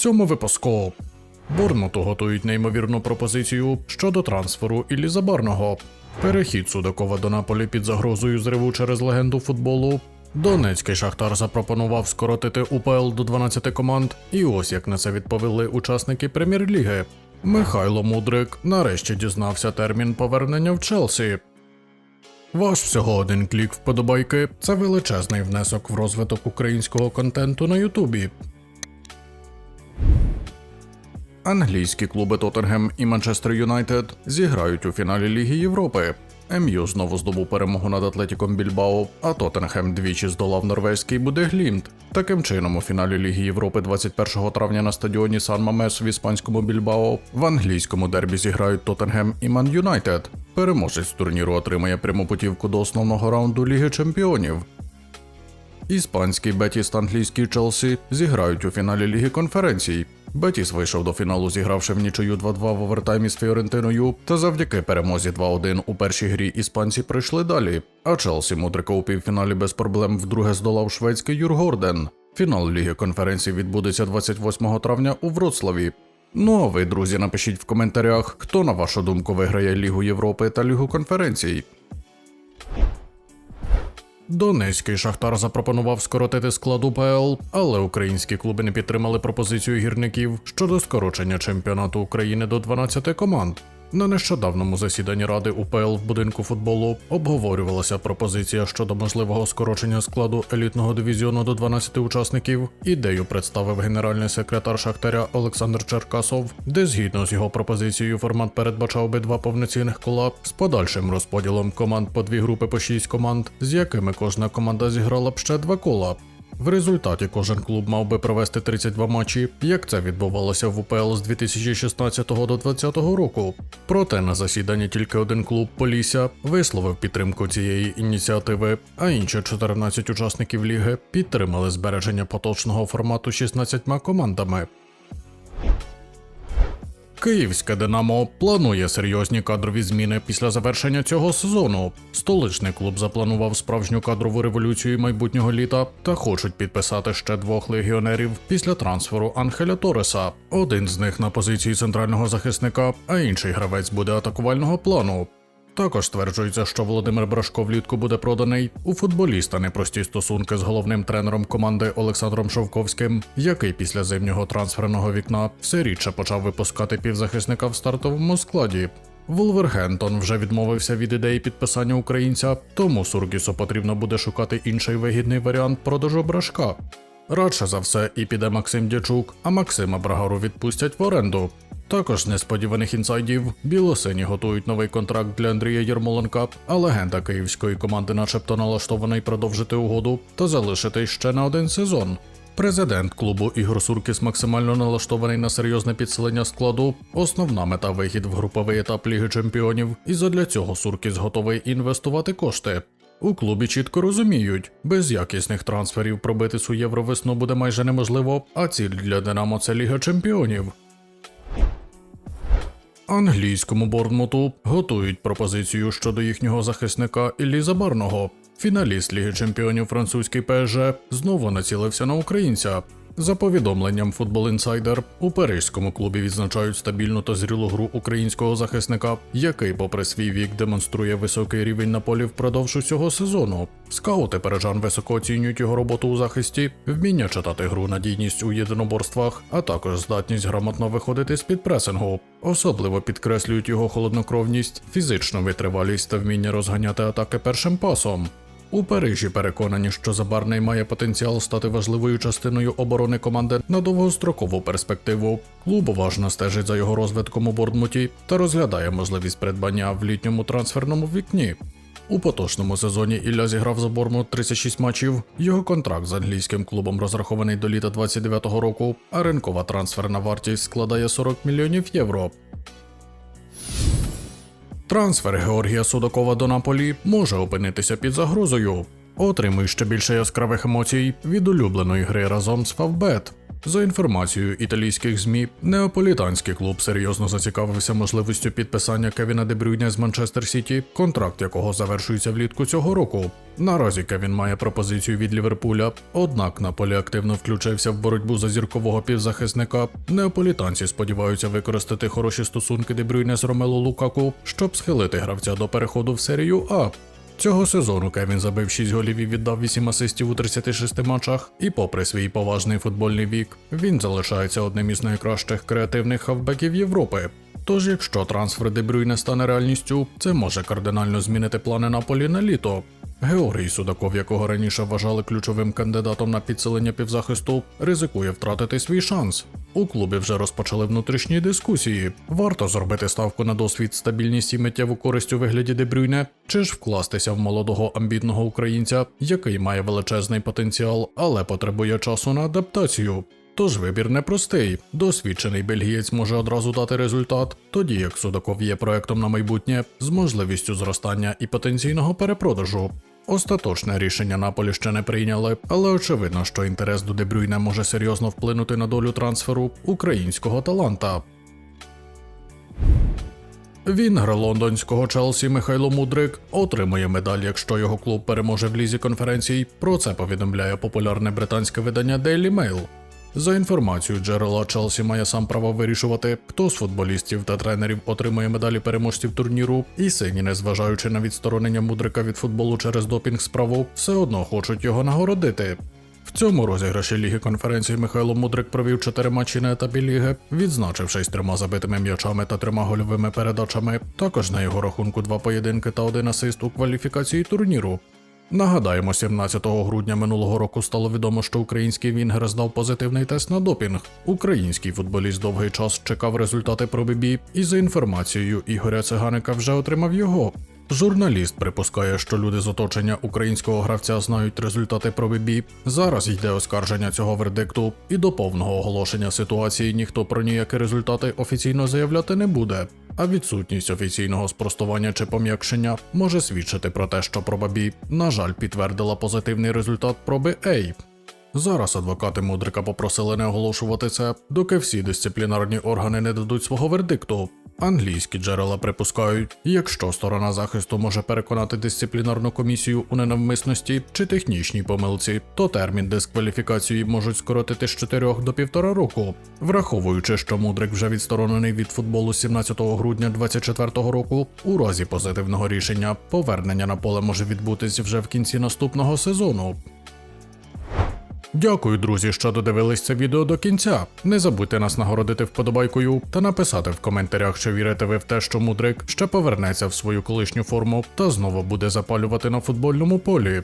цьому випуску. Борнмуту готують неймовірну пропозицію щодо трансферу Іллі Забарного. Перехід Судакова до Наполі під загрозою зриву через легенду футболу. Донецький Шахтар запропонував скоротити УПЛ до 12 команд, і ось як на це відповіли учасники прем'єр-ліги. Михайло Мудрик нарешті дізнався термін повернення в Челсі. Ваш всього один клік вподобайки це величезний внесок в розвиток українського контенту на Ютубі. Англійські клуби Тоттенгем і Манчестер Юнайтед зіграють у фіналі Ліги Європи. МЮ знову здобув перемогу над Атлетіком Більбао, а Тоттенхем двічі здолав норвезький Будеглімт. Таким чином, у фіналі Ліги Європи 21 травня на стадіоні Сан Мамес в іспанському Більбао в англійському дербі зіграють Тоттенгем і Ман Юнайтед. Переможець турніру отримає пряму путівку до основного раунду Ліги Чемпіонів. Іспанський Бетіс та англійський Челсі зіграють у фіналі Ліги конференцій. Бетіс вийшов до фіналу, зігравши в нічию 2-2 в овертаймі з Фіорентиною, та завдяки перемозі 2-1 у першій грі іспанці прийшли далі. А Челсі Мудрика у півфіналі без проблем вдруге здолав шведський Юргорден. Фінал Ліги конференцій відбудеться 28 травня у Вроцлаві. Ну а ви, друзі, напишіть в коментарях, хто на вашу думку виграє Лігу Європи та Лігу конференцій. Донецький Шахтар запропонував скоротити склад УПЛ, але українські клуби не підтримали пропозицію гірників щодо скорочення чемпіонату України до 12 команд. На нещодавному засіданні ради УПЛ в будинку футболу обговорювалася пропозиція щодо можливого скорочення складу елітного дивізіону до 12 учасників. Ідею представив генеральний секретар Шахтаря Олександр Черкасов, де згідно з його пропозицією формат передбачав би два повноцінних кола з подальшим розподілом команд по дві групи по шість команд, з якими кожна команда зіграла б ще два кола. В результаті кожен клуб мав би провести 32 матчі, як це відбувалося в УПЛ з 2016 до 2020 року. Проте на засіданні тільки один клуб Полісся висловив підтримку цієї ініціативи, а інші 14 учасників ліги підтримали збереження поточного формату 16 командами. Київське Динамо планує серйозні кадрові зміни після завершення цього сезону. Столичний клуб запланував справжню кадрову революцію майбутнього літа та хочуть підписати ще двох легіонерів після трансферу Анхеля Тореса. Один з них на позиції центрального захисника, а інший гравець буде атакувального плану. Також стверджується, що Володимир Брашко влітку буде проданий у футболіста непрості стосунки з головним тренером команди Олександром Шовковським, який після зимнього трансферного вікна все рідше почав випускати півзахисника в стартовому складі. Вулвергентон вже відмовився від ідеї підписання українця, тому Сургісу потрібно буде шукати інший вигідний варіант продажу брашка. Радше за все і піде Максим Дячук, а Максима Брагару відпустять в оренду. Також несподіваних інсайдів білосині готують новий контракт для Андрія Єрмоленка, а легенда київської команди, начебто, налаштований продовжити угоду та залишити ще на один сезон. Президент клубу Ігор Суркіс максимально налаштований на серйозне підсилення складу. Основна мета вихід в груповий етап Ліги Чемпіонів, і задля цього Суркіс готовий інвестувати кошти. У клубі чітко розуміють, без якісних трансферів пробити цю євровесну буде майже неможливо, а ціль для Динамо це Ліга Чемпіонів. Англійському Борнмуту готують пропозицію щодо їхнього захисника Іллі Забарного. Фіналіст Ліги Чемпіонів французький ПСЖ знову націлився на українця. За повідомленням Football Insider, у паризькому клубі відзначають стабільну та зрілу гру українського захисника, який, попри свій вік, демонструє високий рівень на полі впродовж усього сезону. Скаути парижан високо оцінюють його роботу у захисті, вміння читати гру, надійність у єдиноборствах, а також здатність грамотно виходити з під пресингу. Особливо підкреслюють його холоднокровність, фізичну витривалість та вміння розганяти атаки першим пасом. У Парижі переконані, що Забарний має потенціал стати важливою частиною оборони команди на довгострокову перспективу. Клуб уважно стежить за його розвитком у Борнмуті та розглядає можливість придбання в літньому трансферному вікні. У поточному сезоні Ілля зіграв за Бормут 36 матчів. Його контракт з англійським клубом розрахований до літа 29-го року, а ринкова трансферна вартість складає 40 мільйонів євро. Трансфер Георгія Судакова до Наполі може опинитися під загрозою. Отримуй ще більше яскравих емоцій від улюбленої гри разом з Favbet. За інформацією італійських ЗМІ, неаполітанський клуб серйозно зацікавився можливістю підписання Кевіна Дебрюйня з Манчестер Сіті, контракт якого завершується влітку цього року. Наразі Кевін має пропозицію від Ліверпуля, однак Наполі активно включився в боротьбу за зіркового півзахисника. Неаполітанці сподіваються використати хороші стосунки Дебрюйня з Ромело Лукаку, щоб схилити гравця до переходу в серію А. Цього сезону Кевін забив 6 голів і віддав 8 асистів у 36 матчах, і попри свій поважний футбольний вік, він залишається одним із найкращих креативних хавбеків Європи. Тож, якщо трансфер Дебрюйне стане реальністю, це може кардинально змінити плани Наполі на літо. Георгій Судаков, якого раніше вважали ключовим кандидатом на підсилення півзахисту, ризикує втратити свій шанс. У клубі вже розпочали внутрішні дискусії. Варто зробити ставку на досвід, стабільність і миттєву користь у вигляді Дебрюйне, чи ж вкластися в молодого амбітного українця, який має величезний потенціал, але потребує часу на адаптацію. Тож вибір непростий. Досвідчений бельгієць може одразу дати результат, тоді як Судаков є проектом на майбутнє з можливістю зростання і потенційного перепродажу. Остаточне рішення Наполі ще не прийняли, але очевидно, що інтерес до Дебрюйна може серйозно вплинути на долю трансферу українського таланта. Вінгр лондонського Челсі Михайло Мудрик отримує медаль, якщо його клуб переможе в лізі конференцій. Про це повідомляє популярне британське видання Daily Mail. За інформацією джерела, Челсі має сам право вирішувати, хто з футболістів та тренерів отримує медалі переможців турніру, і сині, незважаючи на відсторонення мудрика від футболу через допінг справу, все одно хочуть його нагородити. В цьому розіграші Ліги конференції Михайло Мудрик провів чотири матчі на етапі ліги, відзначившись трьома забитими м'ячами та трьома гольовими передачами. Також на його рахунку два поєдинки та один асист у кваліфікації турніру. Нагадаємо, 17 грудня минулого року стало відомо, що український Вінгер здав позитивний тест на допінг. Український футболіст довгий час чекав результати пробібі, і за інформацією Ігоря Циганика вже отримав його. Журналіст припускає, що люди з оточення українського гравця знають результати пробібі. Зараз йде оскарження цього вердикту, і до повного оголошення ситуації ніхто про ніякі результати офіційно заявляти не буде. А відсутність офіційного спростування чи пом'якшення може свідчити про те, що пробабі, на жаль, підтвердила позитивний результат проби A. Зараз адвокати Мудрика попросили не оголошувати це, доки всі дисциплінарні органи не дадуть свого вердикту. Англійські джерела припускають, якщо сторона захисту може переконати дисциплінарну комісію у ненавмисності чи технічній помилці, то термін дискваліфікації можуть скоротити з 4 до 1,5 року. Враховуючи, що Мудрик вже відсторонений від футболу 17 грудня 2024 року, у разі позитивного рішення повернення на поле може відбутись вже в кінці наступного сезону. Дякую, друзі, що додивились це відео до кінця. Не забудьте нас нагородити вподобайкою та написати в коментарях, чи вірите ви в те, що мудрик ще повернеться в свою колишню форму та знову буде запалювати на футбольному полі.